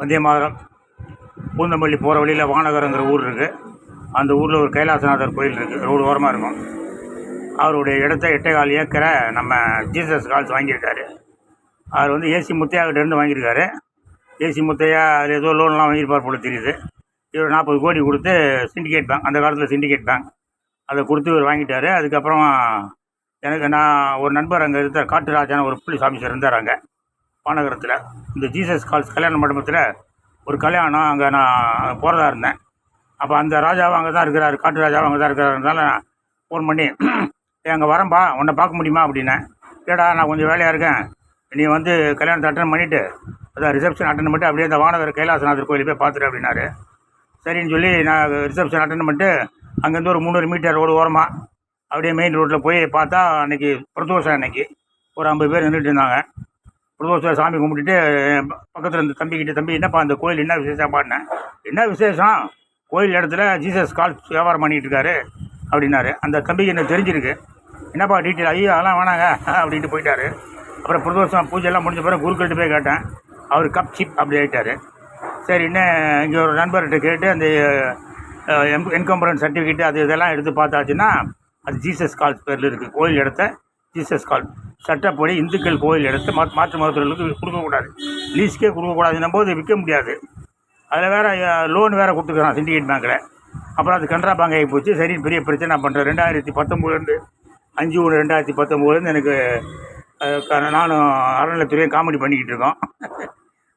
வந்தே மாதரம். பூந்தமல்லி போகிற வழியில் வானகரங்கிற ஊர் இருக்குது அந்த ஊரில் ஒரு கைலாசநாதர் கோயில் இருக்குது ரோடு ஓரமாக இருக்கும். அவருடைய இடத்த எட்டே கால் ஏக்கரை நம்ம ஜீசஸ் கால்ஸ் வாங்கியிருக்காரு. அவர் வந்து ஏசி முத்தையாக்கிட்டேருந்து வாங்கியிருக்காரு. ஏசி முத்தையா அதில் ஏதோ லோன்லாம் வாங்கியிருப்பார் போல தெரியுது. இவர் நாற்பது கோடி கொடுத்து சிண்டிகேட் பேங்க் அந்த காலத்தில் சிண்டிகேட் பேங்க் அதை கொடுத்து இவர் வாங்கிட்டாரு. அதுக்கப்புறம் எனக்கு நான் ஒரு நண்பர் அங்கே இருந்தார். காட்டுராஜான ஒரு புள்ளி சாமிசர் இருந்தார் அங்கே. மாநகரத்தில் இந்த ஜீசஸ் கால்ஸ் கல்யாண மண்டபத்தில் ஒரு கல்யாணம் அங்கே நான் போகிறதா இருந்தேன். அப்போ அந்த ராஜாவும் அங்கே தான் இருக்கிறாரு காட்டு ராஜாவும் அங்கே தான் இருக்கிறாருனால நான் ஃபோன் பண்ணி அங்கே வரேன்பா உன்னை பார்க்க முடியுமா? அப்படின்னேன். ஏடா நான் கொஞ்சம் வேலையாக இருக்கேன். நீ வந்து கல்யாணத்தை அட்டன் பண்ணிவிட்டு அதான் ரிசப்ஷன் அட்டன் பண்ணிட்டு அப்படியே அந்த வானகர் கைலாசநாதர் கோயிலை போய் பார்த்துட்டு அப்படின்னாரு. சரின்னு சொல்லி நான் ரிசப்ஷன் அட்டன் பண்ணிட்டு அங்கேருந்து ஒரு முந்நூறு மீட்டர் ரோடு ஓரமாக அப்படியே மெயின் ரோட்டில் போய் பார்த்தா அன்றைக்கி பிரதோஷம் அன்னைக்கு ஒரு ஐம்பது பேர் நின்றுட்டு இருந்தாங்க. பிரதோஷம் சாமி கும்பிட்டுட்டு பக்கத்தில் இருந்து தம்பிக்கிட்ட தம்பி என்னப்பா அந்த கோயில் என்ன விசேஷம் பாடினேன் என்ன விசேஷம்? கோயில் இடத்துல ஜீசஸ் கால் வியாபாரம் பண்ணிகிட்டு இருக்காரு அப்படின்னாரு. அந்த தம்பிக்கு என்ன தெரிஞ்சிருக்கு. என்னப்பா டீட்டெயில்? ஐயோ அதெல்லாம் வேணாங்க அப்படின்ட்டு போயிட்டாரு. அப்புறம் பிரதோஷம் பூஜைலாம் முடிஞ்ச பிறகு குருக்கள்கிட்ட போய் கேட்டேன். அவர் கப் சிப் அப்படி ஆகிட்டாரு சரி இங்கே ஒரு நண்பர்கிட்ட கேட்டு அந்த எம் என்கம்பரன் சர்டிஃபிகேட் அது இதெல்லாம் எடுத்து பார்த்தாச்சுன்னா அது ஜீசஸ் கால்ஸ் பேரில் இருக்குது கோயில் இடத்த ஜீசஸ் கால் சட்டப்படி இந்துக்கள் கோயில் இடத்த மா மாற்று மருத்துவர்களுக்கு கொடுக்கக்கூடாது. லீஸ்க்கே கொடுக்கக்கூடாதுன்னும் போது விற்க முடியாது. அதில் வேறு லோன் வேறு கொடுத்துருக்குறான் சிண்டிகேட் பேங்க்கில் அப்புறம் அது கனரா பேங்க் ஆகி போச்சு. சரி பெரிய பிரச்சனை நான் பண்ணுறேன் ரெண்டாயிரத்தி பத்தொம்போதுலேருந்து அஞ்சு ஒன்று ரெண்டாயிரத்தி பத்தொம்போதுலேருந்து எனக்கு நானும் அறநிலைத்துறையும் காமெடி பண்ணிக்கிட்டு இருக்கோம்.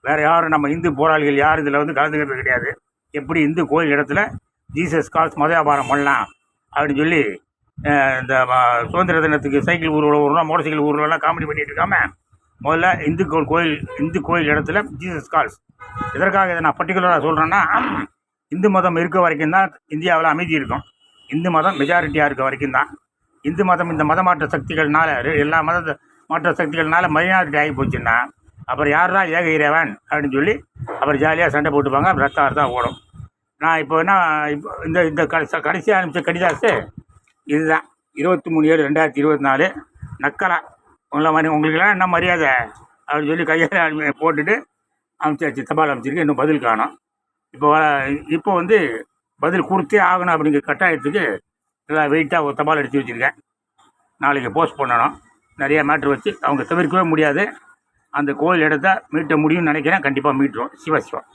வேறு யாரும் நம்ம இந்து போராளிகள் யாரும் இதில் வந்து கலந்துக்கிறது கிடையாது. எப்படி இந்து கோயில் இடத்துல ஜீசஸ் கால்ஸ் மத வியாபாரம் பண்ணலாம் அப்படின்னு சொல்லி இந்த சுதந்திர தினத்துக்கு சைக்கிள் ஊர்வலம் ஊர்வலம் மோட்டர் சைக்கிள் ஊர்வலம்லாம் காமெடி பண்ணிட்டு இருக்காம முதல்ல இந்து கோ- கோயில் இந்து கோயில் இடத்துல ஜீசஸ் கால்ஸ் எதற்காக இதை நான் பர்டிகுலராக சொல்கிறேன்னா இந்து மதம் இருக்க வரைக்கும் தான் இந்தியாவில் அமைதி இருக்கும். இந்து மதம் மெஜாரிட்டியாக இருக்க வரைக்கும் தான். இந்து மதம் இந்த மத மாற்ற சக்திகள்னால எல்லா மத மாற்ற சக்திகள்னால மைனாரிட்டி ஆகி போச்சுன்னா அப்புறம் யாரா ஏக இறைவன் அப்படின்னு சொல்லி அப்புறம் ஜாலியாக சண்டை போட்டுப்பாங்க அப்புறம் ரத்த தான் ஓடும். நான் இப்போ என்ன இப்போ இந்த இந்த கடைசி கடைசியாக அனுப்பிச்ச கடிதாசு இதுதான். இருபத்தி மூணு ஏழு ரெண்டாயிரத்தி இருபத்தி நாலு. நக்கலா. உங்களை மாதிரி உங்களுக்கெல்லாம் என்ன மரியாதை? அப்படின்னு சொல்லி கையால் அனுப்பி போட்டுட்டு அனுப்பிச்சாச்சு. தபால் அனுப்பிச்சிருக்கு. இன்னும் பதில் காணும். இப்போ வர- இப்போ வந்து பதில் கொடுத்தே ஆகணும் அப்படிங்கிற கட்டாயத்துக்கு எல்லாம் வெயிட்டாக ஒரு தபால் எடுத்து வச்சுருக்கேன். நாளைக்கு போஸ்ட் பண்ணணும். நிறைய மேட்ரு வச்சு அவங்க தவிர்க்கவே முடியாது. அந்த கோயில் இடத்த மீட்ட முடியும்னு நினைக்கிறேன். கண்டிப்பாக மீட்டுருவோம். சிவா சிவா.